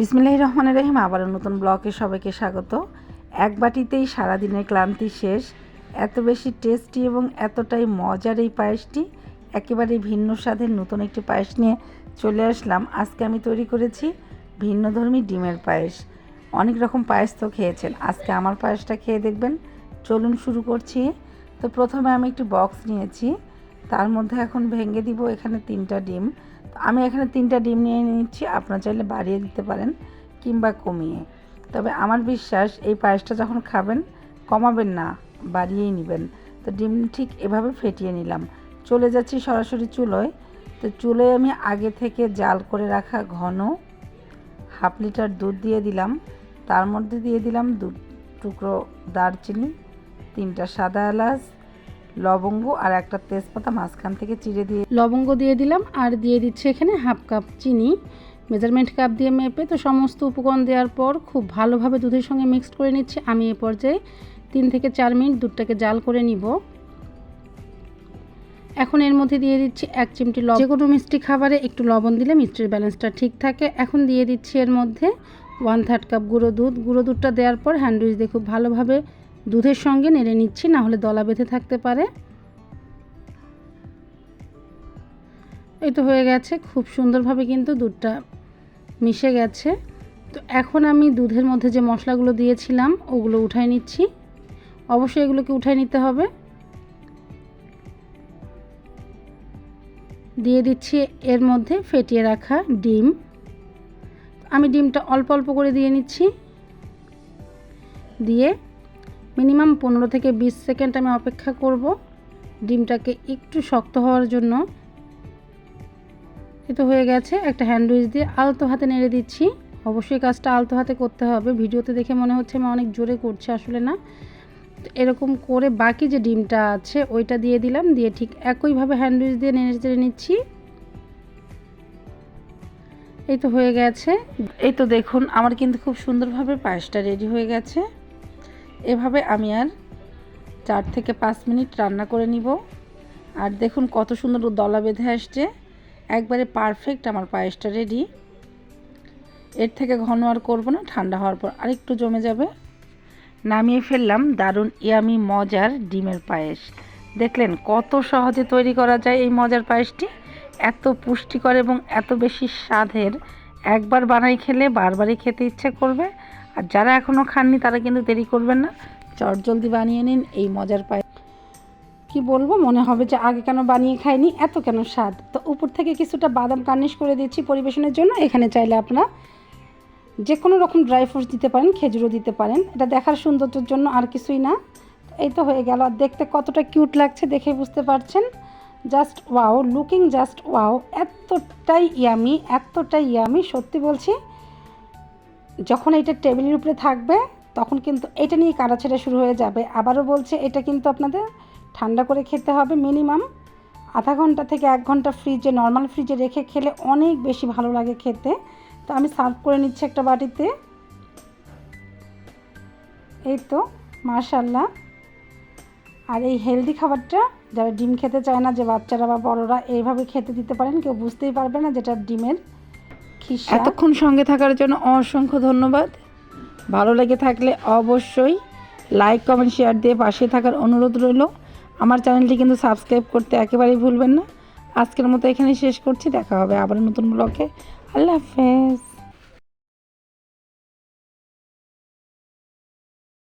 বিসমিল্লাহ রহমান রহিম আবারও নতুন ব্লকে সবাইকে স্বাগত। এক বাটিতেই সারাদিনের ক্লান্তি শেষ। এত বেশি টেস্টি এবং এতটাই মজার এই পায়েসটি, একেবারে ভিন্ন স্বাদের নতুন একটি পায়েস নিয়ে চলে আসলাম। আজকে আমি তৈরি করেছি ভিন্নধর্মী ডিমের পায়েস। অনেক রকম পায়েস তো খেয়েছেন। আজকে আমার পায়েসটা খেয়ে দেখবেন। চলুন শুরু করছি। তো প্রথমে আমি একটি বক্স নিয়েছি। তার মধ্যে এখন ভেঙে দিব এখানে তিনটা ডিম। আমি এখানে তিনটা ডিম নিয়ে নিচ্ছি, আপনারা চাইলে বাড়িয়ে দিতে পারেন কিংবা কমিয়ে। তবে আমার বিশ্বাস এই পায়েসটা যখন খাবেন, কমাবেন না, বাড়িয়েই নেবেন। তো ডিম ঠিক এভাবে ফেটিয়ে নিলাম। চলে যাচ্ছি সরাসরি চুলোয়। তো চুলোয় আমি আগে থেকে জাল করে রাখা ঘন হাফ লিটার দুধ দিয়ে দিলাম। তার মধ্যে দিয়ে দিলাম দু টুকরো দারচিনি, তিনটা সাদা এলাচ লবঙ্গ আর একটা তেজপাতা মাঝখান থেকে চিড়ে দিয়ে লবঙ্গ দিয়ে দিলাম আর দিয়ে দিচ্ছি এখানে হাফ কাপ চিনি। মেজারমেন্ট কাপ দিয়ে মেপে তো সমস্ত উপকরণ দেওয়ার পর খুব ভালোভাবে দুধের সঙ্গে মিক্সড করে নিচ্ছি। আমি এ পর্যায়ে তিন থেকে চার মিনিট দুধটাকে জাল করে নিব। এখন এর মধ্যে দিয়ে দিচ্ছি এক চিমটি লবণ। যে কোনো মিষ্টি খাবারে একটু লবণ দিলে মিষ্টির ব্যালেন্সটা ঠিক থাকে। এখন দিয়ে দিচ্ছি এর মধ্যে ওয়ান থার্ড কাপ গুঁড়ো দুধ। গুঁড়ো দুধটা দেওয়ার পর হ্যান্ডউইচ দিয়ে খুব ভালোভাবে দুধের সঙ্গে নেড়ে নিচ্ছি, না হলে দলা বেঁধে থাকতে পারে। এই তো হয়ে গেছে, খুব সুন্দরভাবে কিন্তু দুধটা মিশে গেছে। তো এখন আমি দুধের মধ্যে যে মশলাগুলো দিয়েছিলাম, ওগুলো উঠাই নিচ্ছি। অবশ্যই এগুলোকে উঠাই নিতে হবে। দিয়ে দিচ্ছি এর মধ্যে ফেটিয়ে রাখা ডিম। আমি ডিমটা অল্প অল্প করে দিয়ে নিচ্ছি। দিয়ে মিনিমাম পনেরো থেকে বিশ সেকেন্ড আমি অপেক্ষা করব। ডিমটাকে একটু শক্ত হওয়ার জন্য। এ তো হয়ে গেছে, একটা হ্যান্ডউইচ দিয়ে আলতো হাতে নেড়ে দিচ্ছি। অবশ্যই কাজটা আলতো হাতে করতে হবে। ভিডিওতে দেখে মনে হচ্ছে আমি অনেক জোরে করছি, আসলে না। এরকম করে বাকি যে ডিমটা আছে, ওইটা দিয়ে দিলাম। দিয়ে ঠিক একইভাবে হ্যান্ডউইচ দিয়ে নেড়ে চেড়ে নিচ্ছি। এই তো হয়ে গেছে। এই তো দেখুন, আমার কিন্তু খুব সুন্দরভাবে পায়েসটা রেডি হয়ে গেছে। এভাবে আমি আর চার থেকে পাঁচ মিনিট রান্না করে নিব। আর দেখুন কত সুন্দর দলা বেঁধে আসছে। একবারে পারফেক্ট আমার পায়েসটা রেডি এর থেকে ঘন আর করব না, ঠান্ডা হওয়ার পর আরেকটু জমে যাবে। নামিয়ে ফেললাম দারুণ ইয়ামি মজার ডিমের পায়েস। দেখলেন কত সহজে তৈরি করা যায় এই মজার পায়েসটি। এত পুষ্টিকর এবং এত বেশি স্বাদের। একবার বানাই খেলে বারবারই খেতে ইচ্ছে করবে। আর যারা এখনও খাননি, তারা কিন্তু দেরি করবেন না। চট জলদি বানিয়ে নিন এই মজার পায়েস কি বলব, মনে হবে যে আগে কেন বানিয়ে খাইনি, এত কেন স্বাদ? তো উপর থেকে কিছুটা বাদাম গার্নিশ করে দিচ্ছি পরিবেশনের জন্য। এখানে চাইলে আপনারা যে কোনো রকম ড্রাই ফ্রুটস দিতে পারেন, খেজুরও দিতে পারেন। এটা দেখার সৌন্দর্যের জন্য আর কিছুই না। এই তো হয়ে গেল। আর দেখতে কতটা কিউট লাগছে দেখে বুঝতে পারছেন? Just wow, looking just wow. এতটাই ইয়ামি এতটাই ইয়ামি, সত্যি বলছি। যখন এটা টেবিলের উপরে থাকবে, তখন কিন্তু এটা নিয়ে কাড়াছেড়া শুরু হয়ে যাবে। আবারও বলছে, এটা কিন্তু আপনাদের ঠান্ডা করে খেতে হবে মিনিমাম আধা ঘণ্টা থেকে এক ঘণ্টা ফ্রিজে, নর্মাল ফ্রিজে রেখে খেলে অনেক বেশি ভালো লাগে খেতে। তো আমি সার্ভ করে নিচ্ছি একটা বাটিতে। এই তো মাশাল্লাহ আর এই হেলদি খাবারটা যারা ডিম খেতে চায় না, যে বাচ্চারা বা বড়রা এইভাবে খেতে দিতে পারেন, কেউ বুঝতেই পারবে না যেটা ডিমের এতক্ষণ সঙ্গে থাকার জন্য অসংখ্য ধন্যবাদ। ভালো লেগে থাকলে অবশ্যই লাইক কমেন্ট শেয়ার দিয়ে পাশে থাকার অনুরোধ রইল। আমার চ্যানেলটি কিন্তু সাবস্ক্রাইব করতে একেবারেই ভুলবেন না। আজকের মতো এখানে শেষ করছি। দেখা হবে আবার নতুন ব্লগে আল্লাহ হাফেজ।